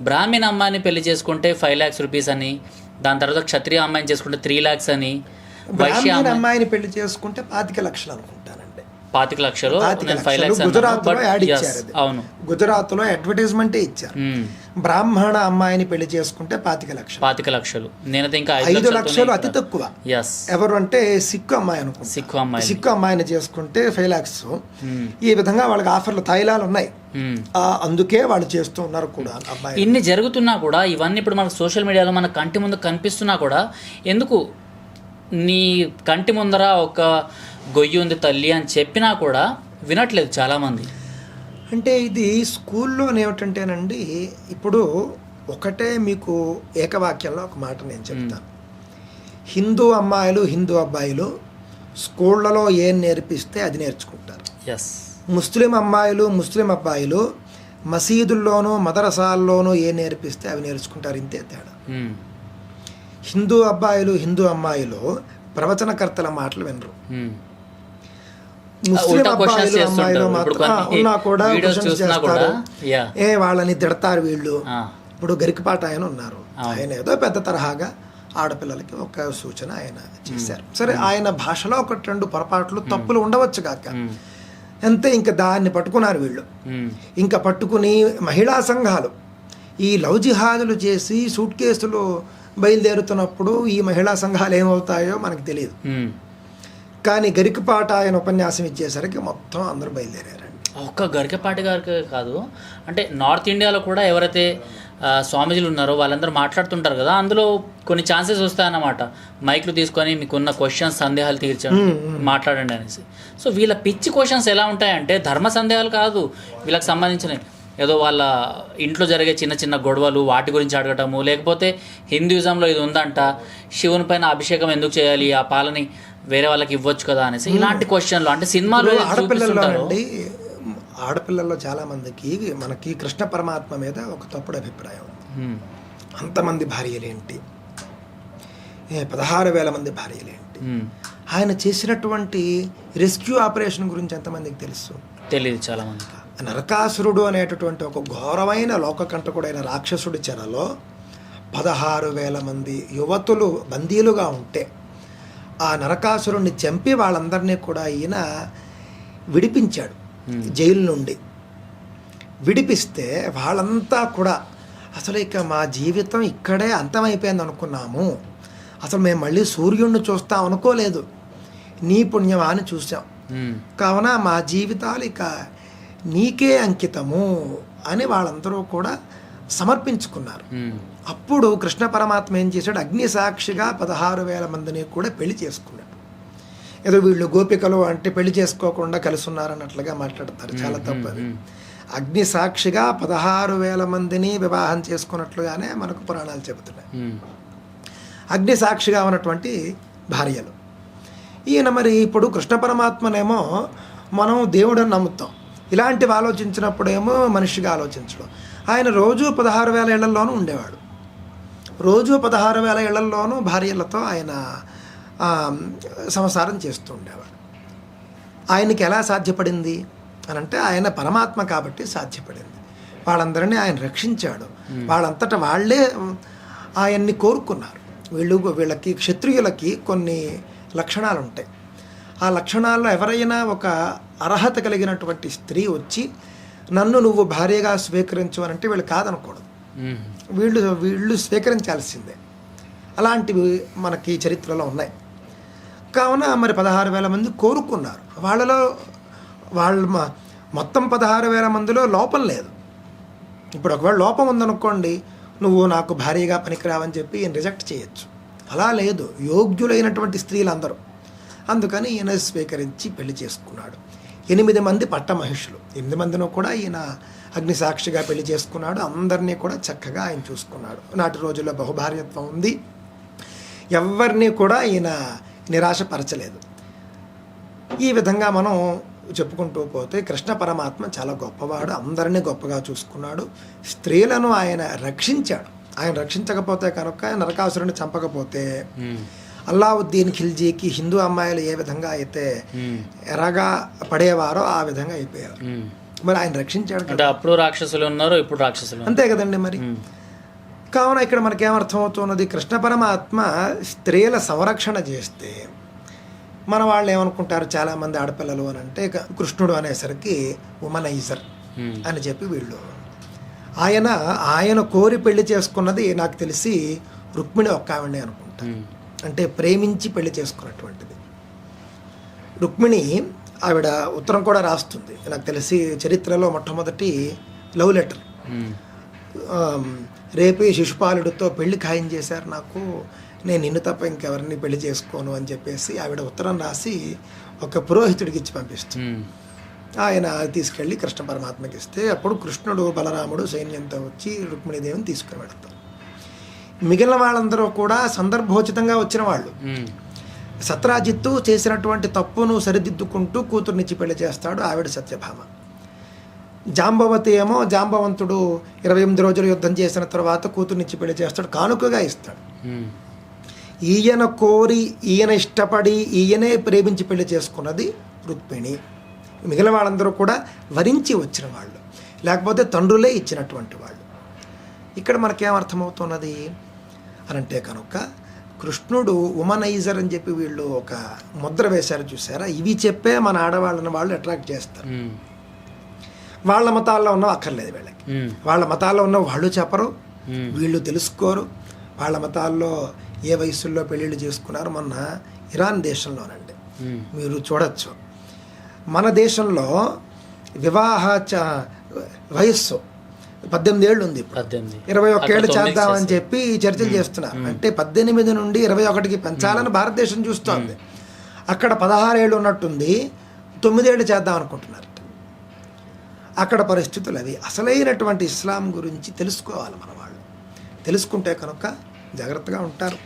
బ్రాహ్మణ అమ్మాయిని పెళ్ళి చేసుకుంటే ఫైవ్ ల్యాక్స్ రూపీస్ అని దాని తర్వాత క్షత్రియ అమ్మాయిని చేసుకుంటే త్రీ ల్యాక్స్ అని వైశ్య అమ్మాయిని పెళ్ళి చేసుకుంటే పాతిక లక్షలు అనుకుంటానండి పాతిక లక్షలు నేను ఫైవ్ లక్షలు గుజరాత్లో యాడ్ ఇచ్చారు అది. అవును. గుజరాత్లో అడ్వర్టైజ్మెంటే ఇచ్చారు. మ్మ్. బ్రాహ్మణ అమ్మాయిని పెళ్ళి చేసుకుంటే పాతిక లక్షలు. పాతిక లక్షలు. నేనైతే ఇంకా ఐదు లక్షలు అతి తక్కువ. ఎవరు అంటే సిక్కు అమ్మాయి అనుకుంటా. సిక్కు అమ్మాయి సిక్కు అమ్మాయిని చేసుకుంటే ఫైవ్ లాక్స్ ఈ విధంగా వాళ్ళకి ఆఫర్లు తాయిలాలు ఉన్నాయి. ఆ, అందుకే వాళ్ళు చేస్తూ ఉన్నారు కూడా అమ్మాయి ఇన్ని జరుగుతున్నా కూడా ఇవన్నీ ఇప్పుడు మనకు సోషల్ మీడియాలో మన కంటి ముందు కనిపిస్తున్నా కూడా ఎందుకు నీ కంటి ముందర ఒక గొయ్యి ఉంది తల్లి అని చెప్పినా కూడా వినట్లేదు చాలామంది. అంటే ఇది స్కూల్లో ఏమిటంటేనండి ఇప్పుడు ఒకటే మీకు ఏకవాక్యంలో ఒక మాట నేను చెప్తాను. హిందూ అమ్మాయిలు హిందూ అబ్బాయిలు స్కూళ్ళలో ఏం నేర్పిస్తే అది నేర్చుకుంటారు. ఎస్ ముస్లిం అమ్మాయిలు ముస్లిం అబ్బాయిలు మసీదుల్లోనూ మదరసాల్లోనూ ఏం నేర్పిస్తే అవి నేర్చుకుంటారు ఇంతే తేడా. హిందూ అబ్బాయిలు హిందూ అమ్మాయిలు ప్రవచనకర్తల మాటలు వినరు. ముస్లిం అబ్బాయిలు. అమ్మాయిలు మాత్రం ఉన్నా కూడా చేస్తారు. ఏ వాళ్ళని తిడతారు వీళ్ళు. ఇప్పుడు గరికపాట ఆయన ఉన్నారు. ఆయన ఏదో పెద్ద తరహాగా ఆడపిల్లలకి ఒక సూచన ఆయన చేశారు. సరే ఆయన భాషలో ఒకటి రెండు పొరపాట్లు తప్పులు ఉండవచ్చు కాక. అంతే ఇంకా దాన్ని పట్టుకున్నారు వీళ్ళు. ఇంకా పట్టుకుని మహిళా సంఘాలు ఈ లవ్ జిహాదులు చేసి సూట్ కేసులు బయలుదేరుతున్నప్పుడు ఈ మహిళా సంఘాలు ఏమవుతాయో మనకు తెలియదు. కానీ గరికపాట ఆయన ఉపన్యాసం ఇచ్చేసరికి మొత్తం అందరూ బయలుదేరారండి. ఒక్క గరికపాటి గారికి కాదు. అంటే నార్త్ ఇండియాలో కూడా ఎవరైతే స్వామీజీలు ఉన్నారో వాళ్ళందరూ మాట్లాడుతుంటారు కదా. అందులో కొన్ని ఛాన్సెస్ వస్తాయన్నమాట. మైక్లు తీసుకొని మీకున్న క్వశ్చన్స్ సందేహాలు తీర్చండి మాట్లాడండి అనేసి. సో వీళ్ళ పిచ్చి క్వశ్చన్స్ ఎలా ఉంటాయంటే ధర్మ సందేహాలు కాదు. వీళ్ళకి సంబంధించినవి. ఏదో వాళ్ళ ఇంట్లో జరిగే చిన్న చిన్న గొడవలు వాటి గురించి అడగటము లేకపోతే హిందూయిజంలో ఇది ఉందంట. శివుని పైన అభిషేకం ఎందుకు చేయాలి? ఆ పాలని వేరే వాళ్ళకి ఇవ్వచ్చు కదా అనేసి ఇలాంటి క్వశ్చన్లు అంటే సినిమాలో ఏదైతే ఆడపిల్లల్లో చాలా మందికి మనకి కృష్ణ పరమాత్మ మీద ఒక తప్పుడు అభిప్రాయం. అంతమంది భార్యలేంటి పదహారు వేల మంది భార్యలేంటి. ఆయన చేసినటువంటి రెస్క్యూ ఆపరేషన్ గురించి ఎంతమందికి తెలుసు? తెలియదు చాలా మంది నరకాసురుడు అనేటటువంటి ఒక ఘోరమైన లోకకంటకుడైన రాక్షసుడి చెరలో పదహారు వేల మంది యువతులు బందీలుగా ఉంటే ఆ నరకాసురుణ్ణి చంపి వాళ్ళందరినీ కూడా ఈయన విడిపించాడు. జైలు నుండి. విడిపిస్తే వాళ్ళంతా కూడా అసలు ఇక మా జీవితం ఇక్కడే అంతమైపోయింది అనుకున్నాము. అసలు మేము మళ్ళీ సూర్యుడిని చూస్తాం అనుకోలేదు. నీ పుణ్యమా అని చూసాం. కావున మా జీవితాలు ఇక నీకే అంకితము అని వాళ్ళందరూ కూడా సమర్పించుకున్నారు. అప్పుడు కృష్ణ పరమాత్మ ఏం చేశాడు? అగ్ని సాక్షిగా పదహారు వేల మందిని కూడా పెళ్ళి చేసుకున్నాడు. ఏదో వీళ్ళు గోపికలు అంటే పెళ్ళి చేసుకోకుండా కలిసి ఉన్నారన్నట్లుగా మాట్లాడతారు చాలా తప్పు అది అగ్ని సాక్షిగా పదహారు వేల మందిని వివాహం చేసుకున్నట్లుగానే మనకు పురాణాలు చెబుతున్నాయి. అగ్ని సాక్షిగా ఉన్నటువంటి భార్యలు. ఈయన మరి ఇప్పుడు కృష్ణ పరమాత్మనేమో మనం దేవుడని నమ్ముతాం. ఇలాంటివి ఆలోచించినప్పుడేమో మనిషిగా ఆలోచించడం. ఆయన రోజు పదహారు వేల ఇళ్ళలోనూ ఉండేవాడు. రోజు పదహారు వేల ఇళ్ళలోనూ భార్యలతో ఆయన సంసారం చేస్తూ ఉండేవాడు. ఆయనకి ఎలా సాధ్యపడింది అని అంటే ఆయన పరమాత్మ కాబట్టి సాధ్యపడింది. వాళ్ళందరినీ ఆయన రక్షించాడు. వాళ్ళంతటా వాళ్ళే ఆయన్ని కోరుకున్నారు. వీళ్ళు వీళ్ళకి క్షత్రియులకి కొన్ని లక్షణాలు ఉంటాయి ఆ లక్షణాల్లో ఎవరైనా ఒక అర్హత కలిగినటువంటి స్త్రీ వచ్చి నన్ను నువ్వు భార్యగా స్వీకరించు అని అంటే వీళ్ళు కాదనకూడదు. వీళ్ళు వీళ్ళు స్వీకరించాల్సిందే. అలాంటివి మనకి చరిత్రలో ఉన్నాయి. కావున మరి పదహారు వేల మంది కోరుకున్నారు. వాళ్ళలో వాళ్ళు మొత్తం పదహారు వేల మందిలో లోపం లేదు. ఇప్పుడు ఒకవేళ లోపం ఉందనుకోండి నువ్వు నాకు భారీగా పనికిరావని చెప్పి ఈయన రిజెక్ట్ చేయొచ్చు. అలా లేదు. యోగ్యులైనటువంటి స్త్రీలందరూ. అందుకని ఈయన స్వీకరించి పెళ్ళి చేసుకున్నాడు. ఎనిమిది మంది పట్ట మహిషులు ఎనిమిది మందిని కూడా ఈయన అగ్నిసాక్షిగా పెళ్ళి చేసుకున్నాడు. అందరినీ కూడా చక్కగా ఆయన చూసుకున్నాడు. నాటి రోజుల్లో బహుభార్యత్వం ఉంది. ఎవరిని కూడా ఈయన నిరాశపరచలేదు. ఈ విధంగా మనం చెప్పుకుంటూ పోతే కృష్ణ పరమాత్మ చాలా గొప్పవాడు. అందరినీ గొప్పగా చూసుకున్నాడు. స్త్రీలను ఆయన రక్షించాడు. ఆయన రక్షించకపోతే కనుక నరకాసురుని చంపకపోతే అల్లావుద్దీన్ ఖిల్జీకి హిందూ అమ్మాయిలు ఏ విధంగా అయితే. ఎరగా పడేవారో ఆ విధంగా అయిపోయారు. మరి ఆయన రక్షించాడు కదా అప్పుడు రాక్షసులు ఉన్నారు ఇప్పుడు రాక్షసులు. అంతే కదండి మరి. కావున ఇక్కడ మనకేమర్థమవుతున్నది కృష్ణ పరమాత్మ స్త్రీల సంరక్షణ చేస్తే మన వాళ్ళు ఏమనుకుంటారు చాలామంది ఆడపిల్లలు అని అంటే కృష్ణుడు అనేసరికి ఉమనైజర్ ఉమ్. అని చెప్పి వీళ్ళు ఆయన ఆయన కోరి పెళ్ళి చేసుకున్నది నాకు తెలిసి రుక్మిణి ఒక్క ఆవిడే అనుకుంటా ఉమ్. అంటే ప్రేమించి పెళ్ళి చేసుకున్నటువంటిది. రుక్మిణి ఆవిడ ఉత్తరం కూడా రాస్తుంది. నాకు తెలిసి చరిత్రలో మొట్టమొదటి లవ్ లెటర్. రేపే శిశుపాలుడితో పెళ్ళి ఖాయం చేశారు నాకు. నేను నిన్ను తప్ప ఇంకెవరిని పెళ్ళి చేసుకోను అని చెప్పేసి ఆవిడ ఉత్తరం రాసి ఒక పురోహితుడికి ఇచ్చి పంపిస్తుంది. ఆయన తీసుకెళ్ళి కృష్ణ పరమాత్మకి ఇస్తే అప్పుడు కృష్ణుడు బలరాముడు సైన్యంతో వచ్చి రుక్మిణీదేవిని తీసుకుని వెళ్తారు. మిగిలిన వాళ్ళందరూ కూడా సందర్భోచితంగా వచ్చిన వాళ్ళు. సత్రాజిత్తు చేసినటువంటి తప్పును సరిదిద్దుకుంటూ కూతుర్నిచ్చి పెళ్ళి చేస్తాడు ఆవిడ సత్యభామ. జాంబవతి ఏమో జాంబవంతుడు ఇరవై ఎనిమిది రోజులు యుద్ధం చేసిన తర్వాత కూతుర్నిచ్చి పెళ్ళి చేస్తాడు కానుకగా ఇస్తాడు. ఈయన కోరి ఈయన ఇష్టపడి ఈయనే ప్రేమించి పెళ్ళి చేసుకున్నది రుక్మిణి. మిగిలిన వాళ్ళందరూ కూడా వరించి వచ్చిన వాళ్ళు. లేకపోతే తండ్రులే ఇచ్చినటువంటి వాళ్ళు. ఇక్కడ మనకేమర్థమవుతున్నది అని అంటే కనుక కృష్ణుడు ఉమనైజర్ అని చెప్పి వీళ్ళు ఒక ముద్ర వేశారు చూసారా ఇవి చెప్పే మన ఆడవాళ్ళని వాళ్ళు అట్రాక్ట్ చేస్తారు. వాళ్ళ మతాల్లో ఉన్న అక్కర్లేదు వీళ్ళకి. వాళ్ళ మతాల్లో ఉన్న వాళ్ళు చెప్పరు. వీళ్ళు తెలుసుకోరు వాళ్ళ మతాల్లో ఏ వయసుల్లో పెళ్ళిళ్ళు చేసుకున్నారు మొన్న ఇరాన్ దేశంలోనండి. మీరు చూడొచ్చు మన దేశంలో వివాహ వయస్సు పద్దెనిమిది ఏళ్ళు ఉంది ఇరవై ఒకేళ్ళు చేద్దామని. చెప్పి చర్చలు చేస్తున్నారు. అంటే పద్దెనిమిది నుండి ఇరవై ఒకటికి పెంచాలని భారతదేశం చూస్తోంది. అక్కడ పదహారేళ్ళు ఉన్నట్టుంది. తొమ్మిదేళ్ళు చేద్దాం అనుకుంటున్నారు. అక్కడ పరిస్థితులు అవి. అసలైనటువంటి ఇస్లాం గురించి తెలుసుకోవాలి మన వాళ్ళు తెలుసుకుంటే కనుక జాగ్రత్తగా ఉంటారు.